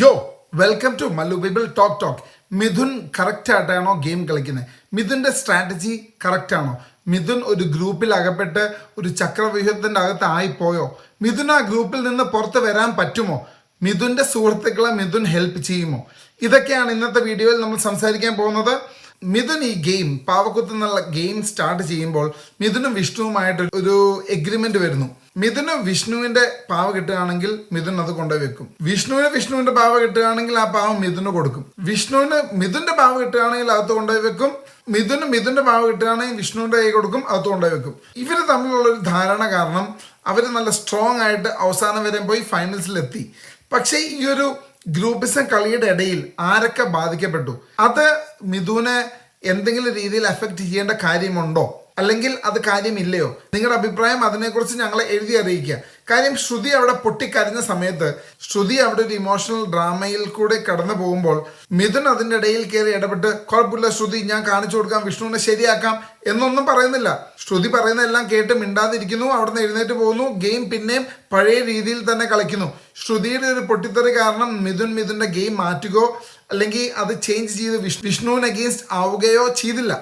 യോ welcome to Mallu ബിബിൾ talk talk Mithun correct ആയിട്ടാണോ game കളിക്കുന്നത്? മിഥുന്റെ സ്ട്രാറ്റജി കറക്റ്റ് ആണോ? മിഥുൻ ഒരു ഗ്രൂപ്പിൽ അകപ്പെട്ട് ഒരു ചക്രവ്യൂഹത്തിന്റെ അകത്ത് ആയിപ്പോയോ? മിഥുൻ ആ ഗ്രൂപ്പിൽ നിന്ന് പുറത്ത് വരാൻ പറ്റുമോ? മിഥുന്റെ സുഹൃത്തുക്കളെ മിഥുൻ ഹെൽപ്പ് ചെയ്യുമോ? ഇതൊക്കെയാണ് ഇന്നത്തെ വീഡിയോയിൽ നമ്മൾ സംസാരിക്കാൻ പോകുന്നത്. മിഥുൻ ഈ ഗെയിം പാവക്കുത്ത് എന്നുള്ള ഗെയിം സ്റ്റാർട്ട് ചെയ്യുമ്പോൾ മിഥുനും വിഷ്ണുവുമായിട്ട് ഒരു എഗ്രിമെന്റ് വരുന്നു. മിഥുന് വിഷ്ണുവിന്റെ പാവ കിട്ടുകയാണെങ്കിൽ മിഥുൻ അത് കൊണ്ടുപോയി വെക്കും. വിഷ്ണുവിന് വിഷ്ണുവിന്റെ പാവ കിട്ടുകയാണെങ്കിൽ ആ പാവം മിഥുന് കൊടുക്കും. വിഷ്ണുവിന് മിഥുന്റെ പാവ കിട്ടുകയാണെങ്കിൽ അകത്ത് കൊണ്ടുപോയി വെക്കും. മിഥുന് മിഥുന്റെ പാവ കിട്ടുകയാണെങ്കിൽ വിഷ്ണുവിന്റെ കൈ കൊടുക്കും അകത്ത് കൊണ്ടുപോയി വെക്കും. ഇവർ തമ്മിലുള്ള ഒരു ധാരണ കാരണം അവർ നല്ല സ്ട്രോങ് ആയിട്ട് അവസാനം വരെ പോയി ഫൈനൽസിലെത്തി പക്ഷേ ഈ ഒരു ഗ്രൂപ്പിസം കളിയുടെ ഇടയിൽ ആരൊക്കെ ബാധിക്കപ്പെട്ടു? അത് മിഥുനെ എന്തെങ്കിലും രീതിയിൽ എഫക്റ്റ് ചെയ്യേണ്ട കാര്യമുണ്ടോ? അല്ലെങ്കിൽ അത് കാര്യമില്ലയോ? നിങ്ങളുടെ അഭിപ്രായം അതിനെക്കുറിച്ച് ഞങ്ങളെ എഴുതി അറിയിക്കുക. കാര്യം ശ്രുതി അവിടെ പൊട്ടിക്കരഞ്ഞ സമയത്ത് ശ്രുതി അവിടെ ഒരു ഇമോഷണൽ ഡ്രാമയിൽ കൂടെ കടന്നു പോകുമ്പോൾ മിഥുൻ അതിന്റെ ഇടയിൽ കയറി ഇടപെട്ട് കുഴപ്പമില്ല ശ്രുതി ഞാൻ കാണിച്ചു കൊടുക്കാം വിഷ്ണുവിനെ ശരിയാക്കാം എന്നൊന്നും പറയുന്നില്ല. ശ്രുതി പറയുന്നതെല്ലാം കേട്ട് മിണ്ടാതിരിക്കുന്നു അവിടെ നിന്ന് എഴുന്നേറ്റ് പോകുന്നു ഗെയിം പിന്നെയും പഴയ രീതിയിൽ തന്നെ കളിക്കുന്നു. ശ്രുതിയുടെ ഒരു പൊട്ടിത്തെറി കാരണം മിഥുൻ മിഥുന്റെ ഗെയിം മാറ്റുകയോ അല്ലെങ്കിൽ അത് ചേഞ്ച് ചെയ്ത് വിഷ് വിഷ്ണുവിന് അഗെയിൻസ്റ്റ് ആവുകയോ ചെയ്തില്ല.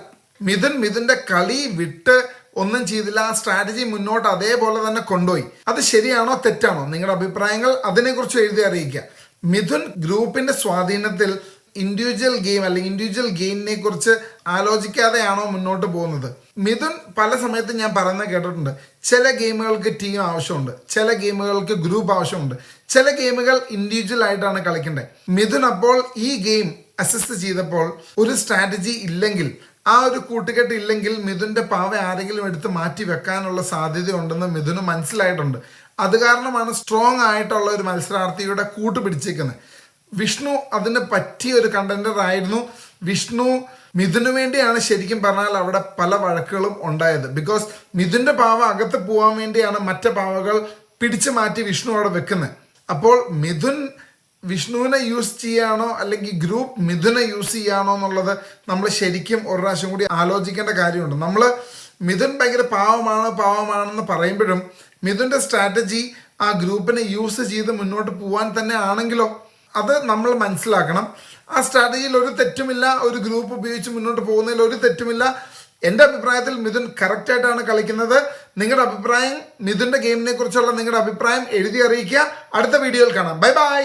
മിഥുൻ മിഥുന്റെ കളി വിട്ട് ഒന്നും ചെയ്തില്ല. ആ സ്ട്രാറ്റജി മുന്നോട്ട് അതേപോലെ തന്നെ കൊണ്ടുപോയി. അത് ശരിയാണോ തെറ്റാണോ? നിങ്ങളുടെ അഭിപ്രായങ്ങൾ അതിനെക്കുറിച്ച് എഴുതി അറിയിക്കുക. മിഥുൻ ഗ്രൂപ്പിന്റെ സ്വാധീനത്തിൽ ഇൻഡിവിജ്വൽ ഗെയിം അല്ലെങ്കിൽ ഇൻഡിവിജ്വൽ ഗെയിമിനെ കുറിച്ച് ആലോചിക്കാതെയാണോ മുന്നോട്ട് പോകുന്നത്? മിഥുൻ പല സമയത്തും ഞാൻ പറയുന്നത് കേട്ടിട്ടുണ്ട്. ചില ഗെയിമുകൾക്ക് ടീം ആവശ്യമുണ്ട്. ചില ഗെയിമുകൾക്ക് ഗ്രൂപ്പ് ആവശ്യമുണ്ട്. ചില ഗെയിമുകൾ ഇൻഡിവിജ്വൽ ആയിട്ടാണ് കളിക്കേണ്ടത് മിഥുൻ അപ്പോൾ ഈ ഗെയിം അസിസ്റ്റ് ചെയ്തപ്പോൾ ഒരു സ്ട്രാറ്റജി ഇല്ലെങ്കിൽ ആ ഒരു കൂട്ടുകെട്ട് ഇല്ലെങ്കിൽ മിഥുന്റെ പാവ ആരെങ്കിലും എടുത്ത് മാറ്റി വെക്കാനുള്ള സാധ്യത ഉണ്ടെന്ന് മിഥുന് മനസ്സിലായിട്ടുണ്ട്. അത് കാരണമാണ് സ്ട്രോങ് ആയിട്ടുള്ള ഒരു മത്സരാർത്ഥിയുടെ കൂട്ട് പിടിച്ചേക്കുന്നത്. വിഷ്ണു അതിന് പറ്റിയ ഒരു കണ്ടന്റർ ആയിരുന്നു. വിഷ്ണു മിഥുനു വേണ്ടിയാണ് ശരിക്കും പറഞ്ഞാൽ അവിടെ പല വഴക്കുകളും ഉണ്ടായത്. ബിക്കോസ് മിഥുന്റെ പാവ അകത്ത് പോകാൻ വേണ്ടിയാണ് മറ്റു പാവകൾ പിടിച്ചു മാറ്റി വിഷ്ണു അവിടെ വെക്കുന്നത്. അപ്പോൾ മിഥുൻ വിഷ്ണുവിനെ യൂസ് ചെയ്യാണോ അല്ലെങ്കിൽ ഗ്രൂപ്പ് മിഥുനെ യൂസ് ചെയ്യാണോ എന്നുള്ളത് നമ്മൾ ശരിക്കും ഒരു പ്രാവശ്യം കൂടി ആലോചിക്കേണ്ട കാര്യമുണ്ട്. നമ്മൾ മിഥുൻ ഭയങ്കര പാവമാണ് പാവമാണെന്ന് പറയുമ്പോഴും മിഥുന്റെ സ്ട്രാറ്റജി ആ ഗ്രൂപ്പിനെ യൂസ് ചെയ്ത് മുന്നോട്ട് പോകാൻ തന്നെ ആണെങ്കിലോ അത് നമ്മൾ മനസ്സിലാക്കണം. ആ സ്ട്രാറ്റജിയിൽ ഒരു തെറ്റുമില്ല ഒരു ഗ്രൂപ്പ് ഉപയോഗിച്ച് മുന്നോട്ട് പോകുന്നതിൽ ഒരു തെറ്റുമില്ല. എന്റെ അഭിപ്രായത്തിൽ മിഥുൻ കറക്റ്റായിട്ടാണ് കളിക്കുന്നത്. നിങ്ങളുടെ അഭിപ്രായം മിഥുന്റെ ഗെയിമിനെ കുറിച്ചുള്ള നിങ്ങളുടെ അഭിപ്രായം എഴുതി അറിയിക്കുക. അടുത്ത വീഡിയോയിൽ കാണാം. Bye bye